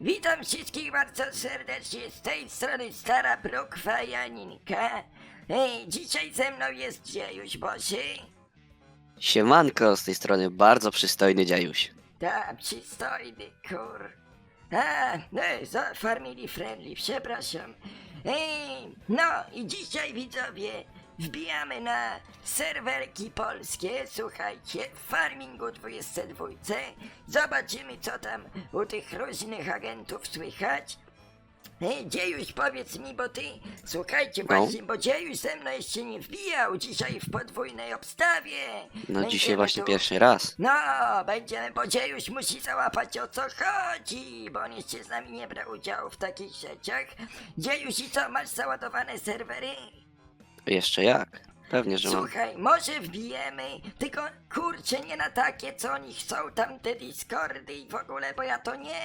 Witam wszystkich bardzo serdecznie z tej strony Stara Brukwa Janinka. Ej, dzisiaj ze mną jest Dziejuś Bosy. Siemanko, z tej strony bardzo przystojny dziajuś. Ta, przystojny kur. A, no, za family friendly, przepraszam. Ej, no i dzisiaj widzowie wbijamy na serwerki polskie, słuchajcie, w Farmingu 22. Zobaczymy co tam u tych różnych agentów słychać. Ej, Dziejuś, powiedz mi, bo ty, słuchajcie, No. właśnie, bo Dziejuś ze mną jeszcze nie wbijał dzisiaj w podwójnej obstawie. No Będziemy dzisiaj właśnie tu- pierwszy raz. no, będziemy, bo Dziejuś musi załapać o co chodzi, bo on jeszcze z nami nie brał udziału w takich rzeczach. Dziejuś, i co, masz załadowane serwery? Jeszcze jak? Pewnie, że mam. Słuchaj, może wbijemy, tylko kurczę, nie na takie, co oni chcą, tam te Discordy i w ogóle, bo ja to nie,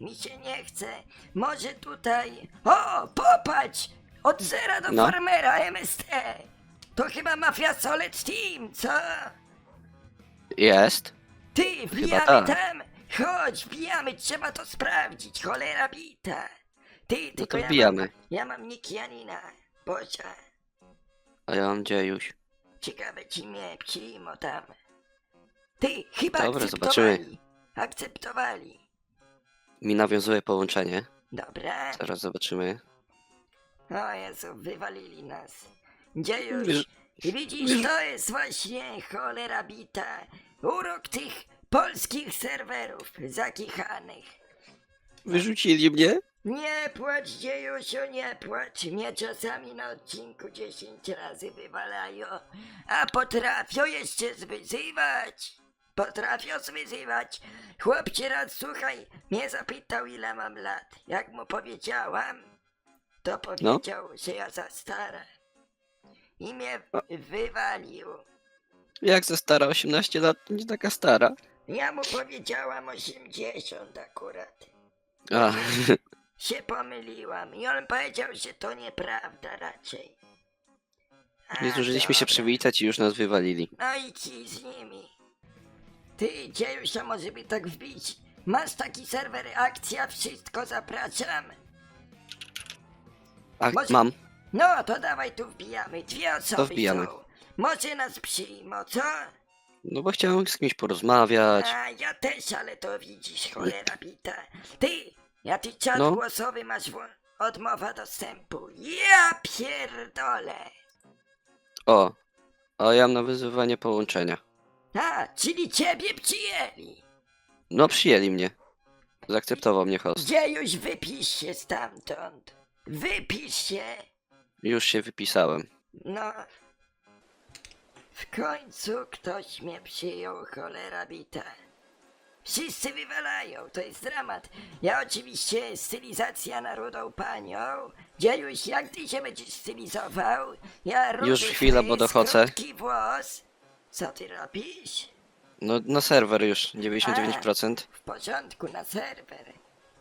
mi się nie chce. Może tutaj, o, popatrz, od zera do No. farmera MST. To chyba Mafia Solid Team, co? Jest? Ty, wbijamy tak. tam! Chodź, wbijamy, trzeba to sprawdzić, cholera bita! Ty, tylko No to ja wbijamy. mam, ja mam nick Janina, Bocia. A ja mam dziejuś. Ciekawe ci mnie przyjmą tam. Ty, chyba Dobra, akceptowali. zobaczymy. Akceptowali. Mi nawiązuje połączenie. Dobra. Zaraz zobaczymy. O Jezu, wywalili nas. Gdzie już? Wiesz- I widzisz, to jest właśnie cholera bita. Urok tych polskich serwerów zakichanych. Wyrzucili mnie? Nie płacz, dziejusiu, nie płacz. Mnie czasami na odcinku 10 razy wywalają, a potrafią jeszcze zwyzywać. Potrafią zwyzywać. Chłopcie raz, słuchaj, mnie zapytał ile mam lat. Jak mu powiedziałam, to powiedział, że ja za stara. I mnie wywalił. Jak ze stara? 18 lat to nie taka stara. Ja mu powiedziałam 80 akurat. A, się pomyliłam i on powiedział, że to nieprawda raczej. A, nie zdążyliśmy się dobra. przywitać i już nas wywalili. No i ci z nimi. Ty, dziejusia, może by tak wbić. Masz taki serwer akcja, wszystko zapraszam. A, Może- mam. No, to dawaj tu wbijamy, dwie osoby wbijamy. są. Może nas przyjmą, co? No bo chciałem z kimś porozmawiać. A, ja też, ale to widzisz, cholera bita. Ty, ja ty czat No. głosowy masz wło- odmowa dostępu. Ja pierdolę. O, a ja mam nawiązywanie połączenia. A, czyli ciebie przyjęli. No przyjęli mnie. Zaakceptował mnie host. Gdzie już wypisz się stamtąd? Wypisz się. Już się wypisałem. No. W końcu ktoś mnie przyjął, cholera bita. Wszyscy wywalają, to jest dramat. Ja oczywiście stylizacja na rudą panią. Dziejuś, jak ty się będziesz stylizował? Ja rudy Już chwila, bo fryz, dochodzę. krótki włos. Co ty robisz? No na serwer już 99%. W porządku, na serwer.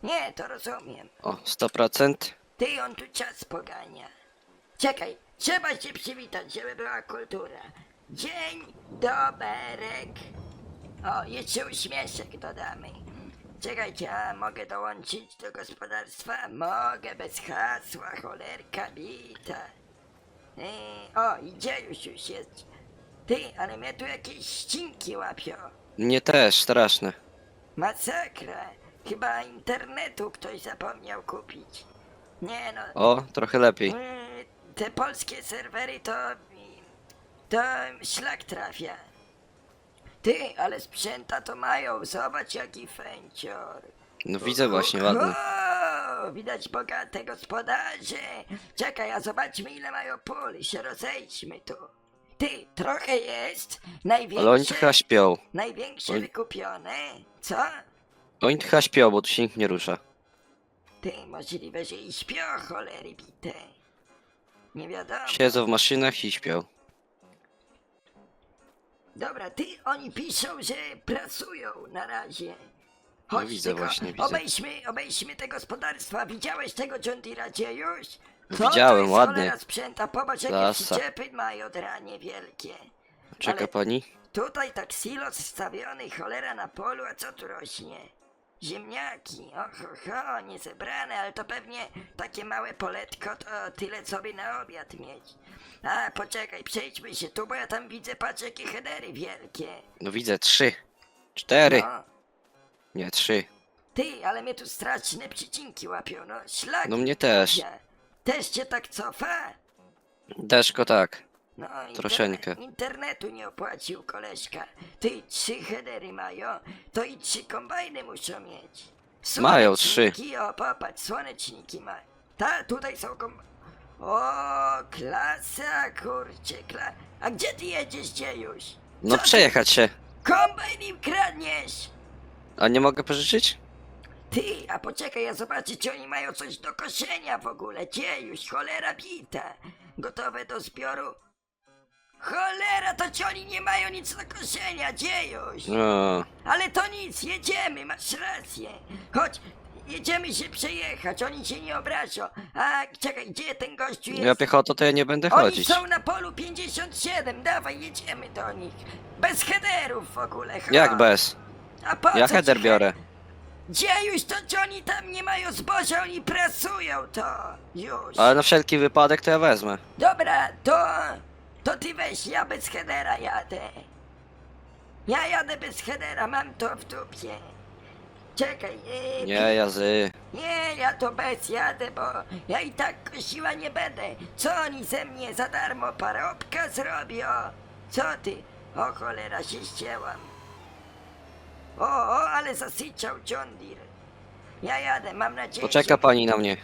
Nie, to rozumiem. O, 100%. Ty on tu czas pogania. Czekaj, trzeba się przywitać, żeby była kultura. Dzień doberek. O, jeszcze uśmieszek dodamy. Czekajcie, a mogę dołączyć do gospodarstwa? Mogę, bez hasła, cholerka bita. Ej, o, idzie już, już jest. Ty, ale mnie tu jakieś ścinki łapią. Mnie też, straszne. Masakra. Chyba internetu ktoś zapomniał kupić. Nie no, O, trochę lepiej. Mm, Te polskie serwery to. to szlak trafia. Ty, ale sprzęta to mają, zobacz jaki fęcior. No widzę właśnie, ładny. O, widać bogate gospodarze. Czekaj, a zobaczmy ile mają pól i się rozejdźmy tu. Ty, trochę jest. Największe, Ale oni chyba śpią. największe Oj. wykupione. Co? Oni chyba śpią, bo tu się nikt nie rusza. Ty, możliwe, że i śpią cholery bite. Nie wiadomo. Siedzą w maszynach i śpią. Dobra, ty, oni piszą, że pracują na razie. No Chodź, widzę tylko właśnie, widzę. Obejdźmy, obejdźmy te gospodarstwa. Widziałeś tego John Deere'a już? Widziałem, to jest ładny. cholera sprzęta, popatrz jakie Klasa. przyczepy mają dranie wielkie. Czeka Ale- pani? Tutaj tak silos stawiony, cholera na polu, a co tu rośnie? Ziemniaki, oho, ho, nie zebrane, ale to pewnie takie małe poletko to tyle co by na obiad mieć. A, poczekaj, przejdźmy się tu, bo ja tam widzę, patrz jakie headery wielkie. No widzę trzy. Cztery. No, Nie, trzy. ty, ale mnie tu straszne przycinki łapią, no szlak. No mnie też. Też cię tak cofa? Deszko tak. No, Troszeczkę. Internetu nie opłacił koleżka. Ty trzy headery mają, to i trzy kombajny muszą mieć. Mają trzy. O, popatrz, słoneczniki ma. Ta, tutaj są kom... O, klasa, kurcie, kla... A gdzie ty jedziesz, dziejuś? No Co przejechać się. ty Kombajn im kradniesz! A nie mogę pożyczyć? Ty, a poczekaj, ja zobaczę, czy oni mają coś do koszenia w ogóle. Dziejuś, cholera bita. Gotowe do zbioru? Cholera, to ci oni nie mają nic do koszenia, dziejuś. Ale to nic, jedziemy, masz rację. Chodź, jedziemy się przejechać, oni się nie obrażą. A, czekaj, gdzie ten gościu jest? Ja piechotą to ja nie będę Oni chodzić. są na polu 57, dawaj, jedziemy do nich. Bez headerów w ogóle, chodź. Jak bez? A po Ja co header ci biorę. Gdzie już to czy oni tam nie mają zboża, oni prasują to. Już. Ale na wszelki wypadek to ja wezmę. Dobra, to... To ty weź, ja bez headera jadę. Ja jadę bez headera, mam to w dupie. Czekaj, yy, Nie, jazy. nie, ja to bez jadę, bo ja i tak kosiła nie będę. Co oni ze mnie za darmo parobka zrobią? Co ty? O cholera, się ścięłam. O, o, ale zasyczał John Deere. Ja jadę, mam nadzieję, Poczeka że... pani na mnie.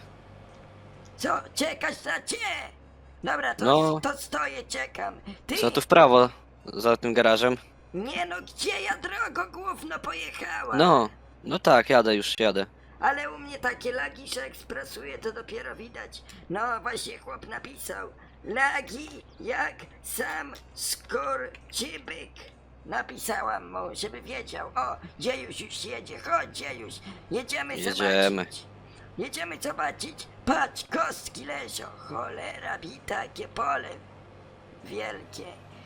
Co, czekasz na cie? Dobra, to, No. to stoję, czekam. Ty, Co tu w prawo? Za tym garażem? nie no, gdzie ja drogo główno pojechałam? No. No tak, jadę już, jadę. Ale u mnie takie lagi, że ekspresuje to dopiero widać. No właśnie chłop napisał. Lagi jak sam skurczybyk. Napisałam mu, żeby wiedział. O, Dziejuś już jedzie, chodź Dziejuś. Jedziemy, Jedziemy. zobaczyć. Jedziemy zobaczyć. Patrz, kostki leżą. Cholera, bita, jakie pole. Wielkie.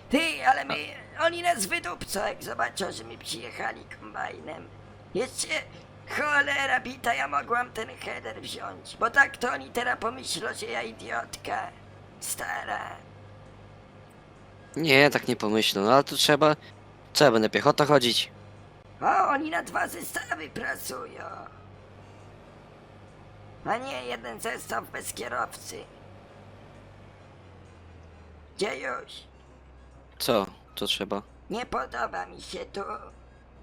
Ty, ale my, oni nas wydupcą, jak zobaczą, że my przyjechali kombajnem. Jeszcze, cholera bita, ja mogłam ten header wziąć. Bo tak to oni teraz pomyślą, że ja idiotka. Stara. Nie, tak nie pomyślę, no ale tu trzeba... Co, ja będę piechotą chodzić? O, oni na dwa zestawy pracują. A nie jeden zestaw bez kierowcy. Gdzie już? Co? To trzeba. Nie podoba mi się tu.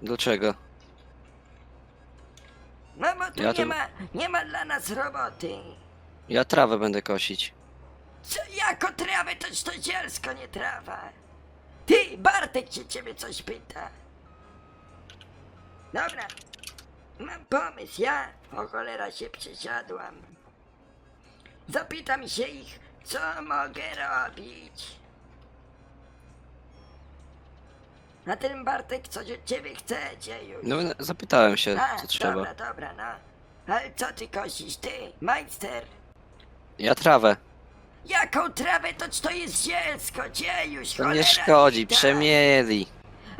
Dlaczego? No bo tu Ja nie tu- ma, nie ma dla nas roboty. Ja trawę będę kosić. Co, jako trawę, toż to zielsko, nie trawa. Ty, Bartek się ciebie coś pyta. Dobra, mam pomysł, ja, o cholera się przesiadłam. Zapytam się ich, co mogę robić. A ten Bartek od ciebie chce, już. No, zapytałem się, A, co trzeba. dobra, dobra, no. Ale co ty kosisz, ty, majster? Ja trawę. Jaką trawę, toć to jest zielsko, dziejuś, To cholera nie szkodzi, przemieli.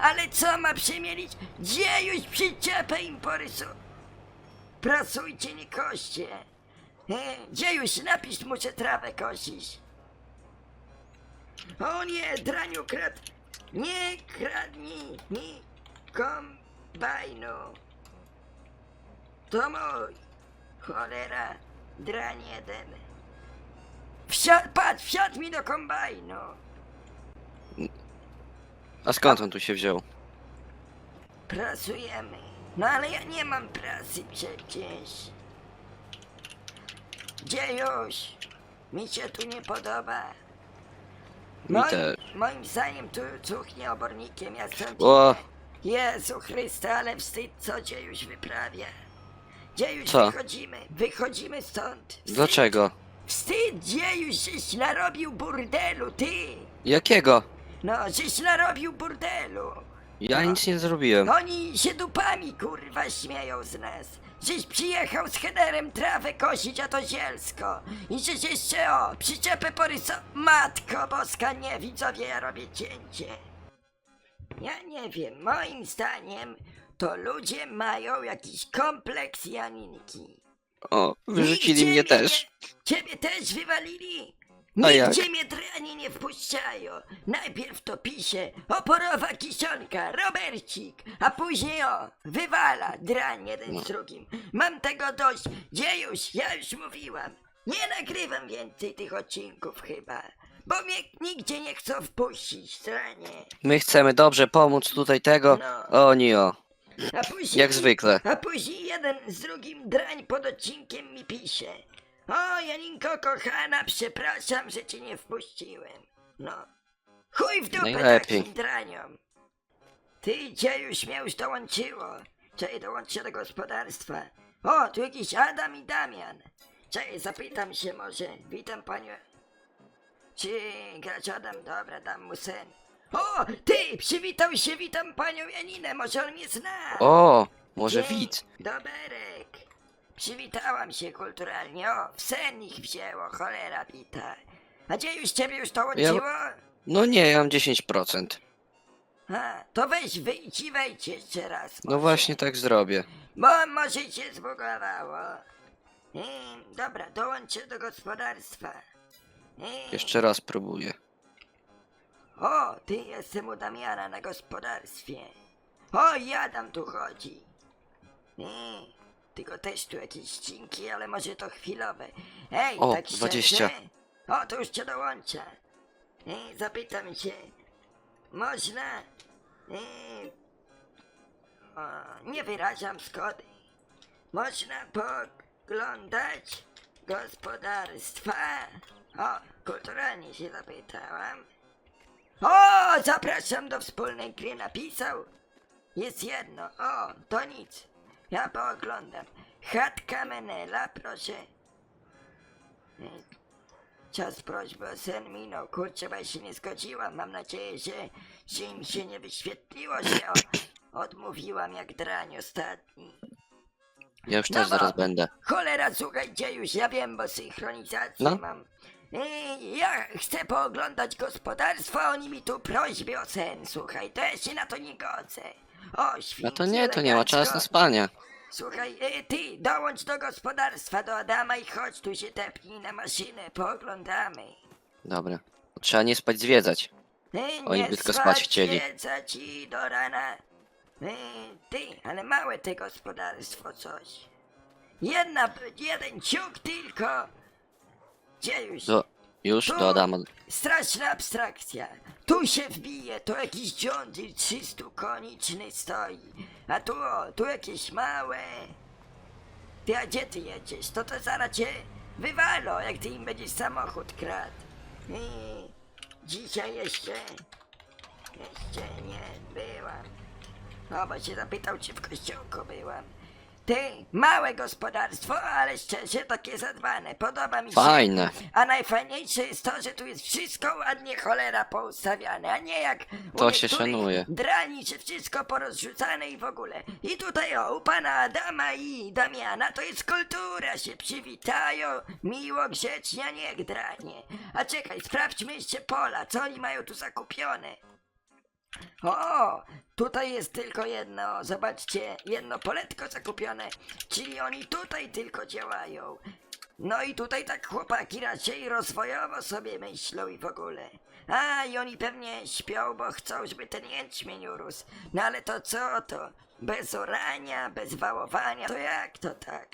Ale co ma przemielić? Dziejuś przyczepę im porysu. Prasujcie, nie koście. E, dziejuś, napisz mu, że trawę kosisz. O nie, draniu krad... Nie kradnij mi kombajnu. To mój. Cholera, drań jeden. Wsiad, patrz, wsiadł mi do kombajnu. A skąd on tu się wziął? Pracujemy. No ale ja nie mam pracy przecież. Gdzie już? Mi się tu nie podoba. Mi Moim, też. moim zdaniem tu cuchnie obornikiem, ja stąd O. Jezu Chryste, ale wstyd, co gdzie już wyprawia. Gdzie już Co? wychodzimy? Wychodzimy stąd. Wstyd. dlaczego? Wstyd, gdzie już żeś narobił burdelu, ty! Jakiego? No, żeś narobił burdelu. Ja No. nic nie zrobiłem. Oni się dupami kurwa śmieją z nas. Żeś przyjechał z headerem trawę kosić, a to zielsko. I żeś jeszcze o, przyczepę poryso... Matko boska, nie widzowie, ja robię cięcie. Ja nie wiem, moim zdaniem to ludzie mają jakiś kompleks Janinki. O, wyrzucili Nigdzie mnie też. Nie, ciebie też wywalili? A jak? Nigdzie mnie drani nie wpuszczają. Najpierw to pisze oporowa kisionka, Robercik, a później o, wywala drań jeden z drugim. Mam tego dość. Gdzie już? Ja już mówiłam. Nie nagrywam więcej tych odcinków chyba. Bo mnie nigdzie nie chcą wpuścić, dranie. My chcemy dobrze pomóc tutaj tego. No. Oni o, A później... jak zwykle. A później jeden z drugim drań pod odcinkiem mi pisze. O, Janinko kochana, przepraszam, że cię nie wpuściłem. No. Chuj w dupę Najlepiej. takim draniom. Ty, cię już mnie już dołączyło. Czekaj, dołączę do gospodarstwa. O, tu jakiś Adam i Damian. Czekaj, zapytam się może. Witam panią. Czy gracz Adam? Dobra, dam mu sen. O, ty, przywitał się, witam panią Janinę, może on mnie zna. O, może Dzień widz. Doberek. Przywitałam się kulturalnie. O, w sen ich wzięło, cholera bita. A gdzie już ciebie już to łączyło? No nie, ja mam 10%. A, to weź wyjdź i wejdź jeszcze raz. No może. właśnie tak zrobię. Bo może cię zbugowało. Dobra, dołączę do gospodarstwa. Jeszcze raz próbuję. O, ty jestem u Damiana na gospodarstwie. O, Jadam tu chodzi. Tylko też tu jakieś ścinki, ale może to chwilowe. Ej, O, tak szczerze? 20. O, to już cię dołącza. Ej, zapytam cię. Można? Ej, o, nie wyrażam zgody. Można poglądać gospodarstwa? O, kulturalnie się zapytałam. O, zapraszam do wspólnej gry napisał. Jest jedno, o, to nic. Ja pooglądam. Chatka Menela, proszę. Czas prośby o sen minął. Kurczę, bo ja się nie zgodziłam. Mam nadzieję, że, że im się nie wyświetliło, że o, odmówiłam jak drań ostatni. Ja już No też bo- zaraz będę. Cholera, słuchajcie już, ja wiem, bo synchronizację No. mam. I ja chcę pooglądać gospodarstwo, a oni mi tu prośby o sen, słuchaj, to ja się na to nie godzę. O, świnki No to nie, to nie ma czasu na spania. Słuchaj, y, ty, dołącz do gospodarstwa, do Adama i chodź tu się tepnij na maszynę, pooglądamy. Dobra. Trzeba nie spać, zwiedzać. Y, Oni by tylko spać chcieli. świecę ci do rana. Y, ty, ale małe te gospodarstwo coś. Jedna, jeden ciuk tylko. Gdzie już? Do, już Tu do Adama. Straszna abstrakcja. Tu się wbije, to jakiś dziądzyl 300 koniczny stoi. A tu, o, tu jakieś małe. Ty, a gdzie ty jedziesz? To to zaraz cię wywalą, jak ty im będziesz samochód kradł. I dzisiaj jeszcze, jeszcze nie byłam. O, bo się zapytał, czy w kościołku byłam. Ty, małe gospodarstwo, ale szczerze takie zadbane. Podoba mi się. Fajne. A najfajniejsze jest to, że tu jest wszystko ładnie cholera poustawiane, a nie jak u To się niektórych szanuje. Drani, że wszystko porozrzucane i w ogóle. I tutaj o, u pana Adama i Damiana to jest kultura, się przywitają, miło, grzecznie, a nie jak dranie. A czekaj, sprawdźmy jeszcze pola, co oni mają tu zakupione. O, tutaj jest tylko jedno, zobaczcie, jedno poletko zakupione, czyli oni tutaj tylko działają. No i tutaj tak chłopaki raczej rozwojowo sobie myślą i w ogóle. A, i oni pewnie śpią, bo chcą, żeby ten jęczmień urósł. No ale to co to? Bez orania, bez wałowania, to jak to tak?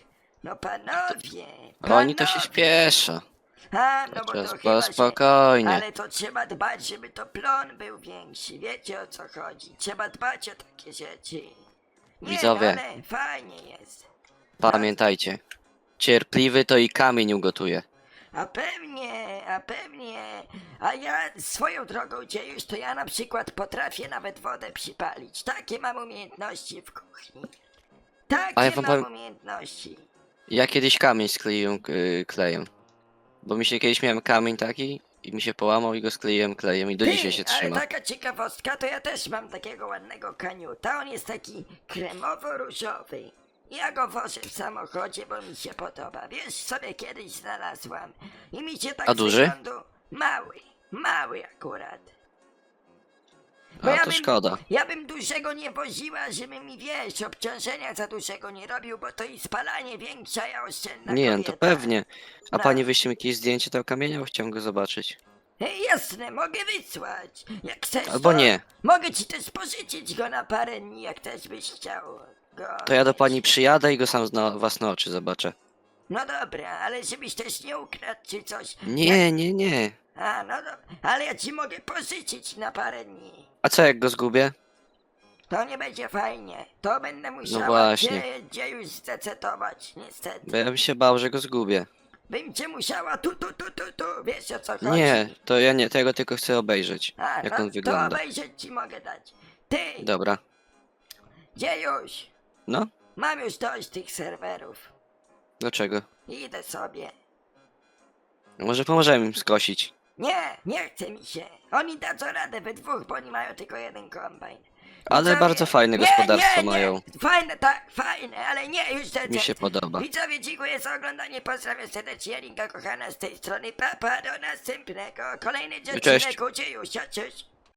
No panowie, Ale oni to się panowie. śpieszą. A, no bo Trzeba to chyba, spokojnie. Ale to trzeba dbać, żeby to plon był większy. Wiecie o co chodzi. Trzeba dbać o takie rzeczy. Nie, Widzowie. ale fajnie jest. Pamiętajcie. Cierpliwy to i kamień ugotuje. A pewnie, a pewnie. A ja swoją drogą gdzie już to ja na przykład potrafię nawet wodę przypalić. Takie mam umiejętności w kuchni. Takie A ja wam mam powiem- umiejętności. Ja kiedyś kamień skleiłem y, klejem. Bo mi się kiedyś miałem kamień taki i mi się połamał i go skleiłem klejem i do dzisiaj się ale trzyma. taka ciekawostka, to ja też mam takiego ładnego kaniuta. On jest taki kremowo-różowy. Ja go wożę w samochodzie, bo mi się podoba. Wiesz, sobie kiedyś znalazłam. I mi się tak A z duży? wyglądu- Mały, mały akurat. Bo A ja to bym- szkoda. Ja bym dużego nie woziła, żeby mi wiesz, obciążenia za dużego nie robił, bo to i spalanie większe, a ja oszczędna Nie, no to kobieta. pewnie. A No. pani wyśle mi jakieś zdjęcie tego kamienia, bo chciałem go zobaczyć. Ej, jasne, mogę wysłać. Jak chcesz, Albo to nie. Mogę ci też pożyczyć go na parę dni, jak też byś chciał go. To ja do mieć. pani przyjadę i go sam na własne oczy zobaczę. No dobra, ale żebyś też nie ukradł czy coś. Nie, nie, nie. A, no dobra, ale ja ci mogę pożyczyć na parę dni. A co jak go zgubię? To nie będzie fajnie. To będę musiała No właśnie. Gdzie, gdzie już zdecetować, niestety. Bo ja bym się bał, że go zgubię. Bym cię musiała tu, tu, tu, tu, tu, wiesz o co chodzi? Nie, to ja nie, tego tylko chcę obejrzeć. A, Jak no, on wygląda. To obejrzeć ci mogę dać. Ty, Dobra. gdzie już? No, Mam już dość tych serwerów. dlaczego? Idę sobie. Może pomożemy im skosić. Nie, nie chce mi się. Oni dadzą radę we dwóch, bo oni mają tylko jeden kombajn. Ale Widzowie- bardzo fajne gospodarstwo nie, nie. mają. Fajne, tak, fajne, ale nie, już te, Mi się podoba. Widzowie, dziękuję za oglądanie, pozdrawiam serdecznie, kochana z tej strony, papa, do następnego, kolejny Cześć. odcinek, uczy już, cześć.